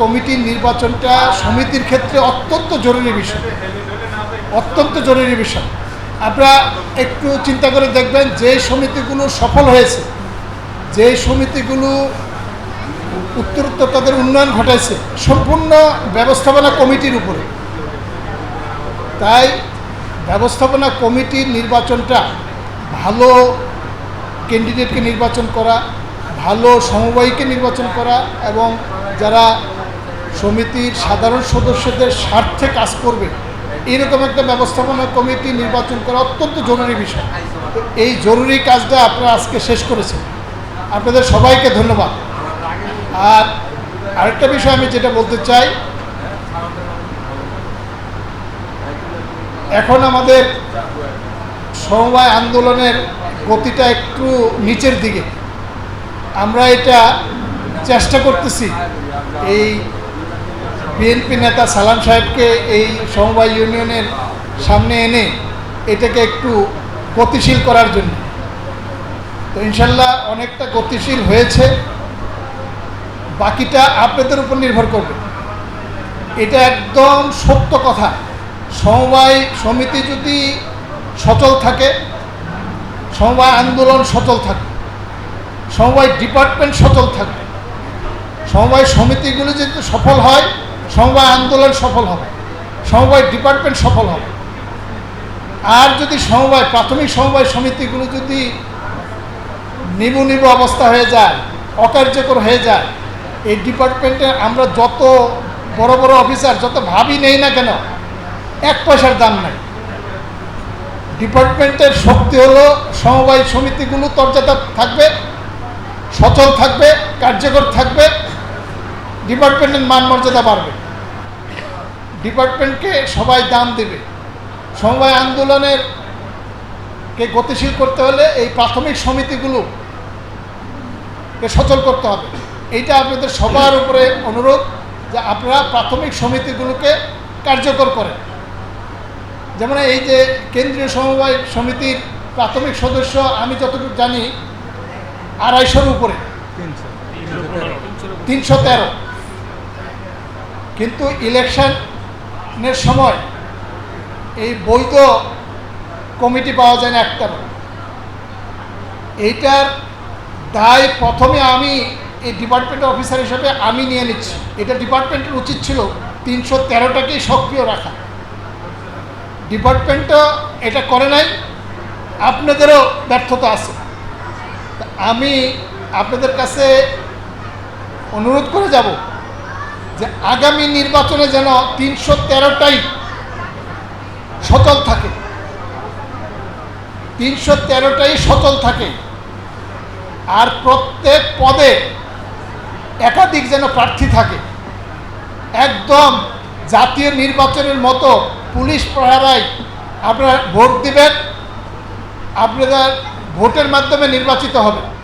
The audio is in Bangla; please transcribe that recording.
কমিটির নির্বাচনটা সমিতির ক্ষেত্রে অত্যন্ত জরুরি বিষয়। অত্যন্ত জরুরি বিষয়। আপনারা একটু চিন্তা করে দেখবেন যে সমিতিগুলো সফল হয়েছে, যে সমিতিগুলো উত্তরোত্তর তাদের উন্নয়ন ঘটাইছে, সম্পূর্ণ ব্যবস্থাপনা কমিটির উপরে। তাই ব্যবস্থাপনা কমিটির নির্বাচনটা ভালো ক্যান্ডিডেটকে নির্বাচন করা, ভালো সমবায়ীকে নির্বাচন করা এবং যারা সমিতির সাধারণ সদস্যদের স্বার্থে কাজ করবে। এরকম একটা ব্যবস্থাপনা কমিটি নির্বাচন করা অত্যন্ত জরুরি বিষয়। এই জরুরি কাজটা আপনারা আজকে শেষ করেছেন। আপনাদের সবাইকে ধন্যবাদ। আর আরেকটা বিষয় আমি যেটা বলতে চাই, এখন আমাদের সমবায় আন্দোলনের গতিটা একটু নিচের দিকে। আমরা এটা চেষ্টা করতেছি এই বিএনপি নেতা সালাম সাহেবকে এই সমবায় ইউনিয়নের সামনে এনে এটাকে একটু গতিশীল করার জন্য। তো ইনশাল্লাহ অনেকটা গতিশীল হয়েছে। বাকিটা আপনাদের উপর নির্ভর করবে। এটা একদম সত্য কথা। সমবায় সমিতি যদি সচল থাকে, সমবায় আন্দোলন সচল থাকে, সমবায় ডিপার্টমেন্ট সচল থাকে, সমবায় সমিতিগুলো যদি সফল হয় সমবায় আন্দোলন সফল হবে, সমবায় ডিপার্টমেন্ট সফল হবে। আর যদি সমবায়, প্রাথমিক সমবায় সমিতিগুলো যদি নিবু নিবু অবস্থা হয়ে যায়, অকার্যকর হয়ে যায়, এই ডিপার্টমেন্টে আমরা যত বড় বড় অফিসার, যত ভাবি নেই না কেন, এক পয়সার দাম নাই। ডিপার্টমেন্টের শক্তি হলো সমবায় সমিতিগুলো তর্জাদা থাকবে, সচল থাকবে, কার্যকর থাকবে, ডিপার্টমেন্টের মান মর্যাদা বাড়বে। ডিপার্টমেন্টকে সবাই দাম দেবে। সমবায় আন্দোলনের কে গতিশীল করতে হলে এই প্রাথমিক সমিতিগুলো কে সচল করতে হবে। এইটা আপনাদের সবার উপরে অনুরোধ যে আপনারা প্রাথমিক সমিতিগুলোকে কার্যকর করেন। যেমন এই যে কেন্দ্রীয় সমবায় সমিতির প্রাথমিক সদস্য আমি যতটুকু জানি আড়াইশোর উপরে। তিনশো তেরো। কিন্তু ইলেকশনের সময় এই বৈধ কমিটি পাওয়া যায় না একটারও। এইটার দায় প্রথমে আমি এই ডিপার্টমেন্ট অফিসার হিসেবে আমি নিয়ে নিচ্ছি। এটা ডিপার্টমেন্টের উচিত ছিল তিনশো তেরোটাকেই সক্রিয় রাখা। ডিপার্টমেন্টও এটা করে নাই, আপনাদেরও ব্যর্থতা আছে। আমি আপনাদের কাছে অনুরোধ করে যাব যে আগামী নির্বাচনে যেন তিনশো তেরোটাই সচল থাকে। তিনশো তেরোটাই সচল থাকে। আর প্রত্যেক পদে একাধিক যেন প্রার্থী থাকে। একদম জাতীয় নির্বাচনের মতো পুলিশ প্রহারায় আপনারা ভোট দিবেন আপনারা ভোটের মাধ্যমে নির্বাচিত হবে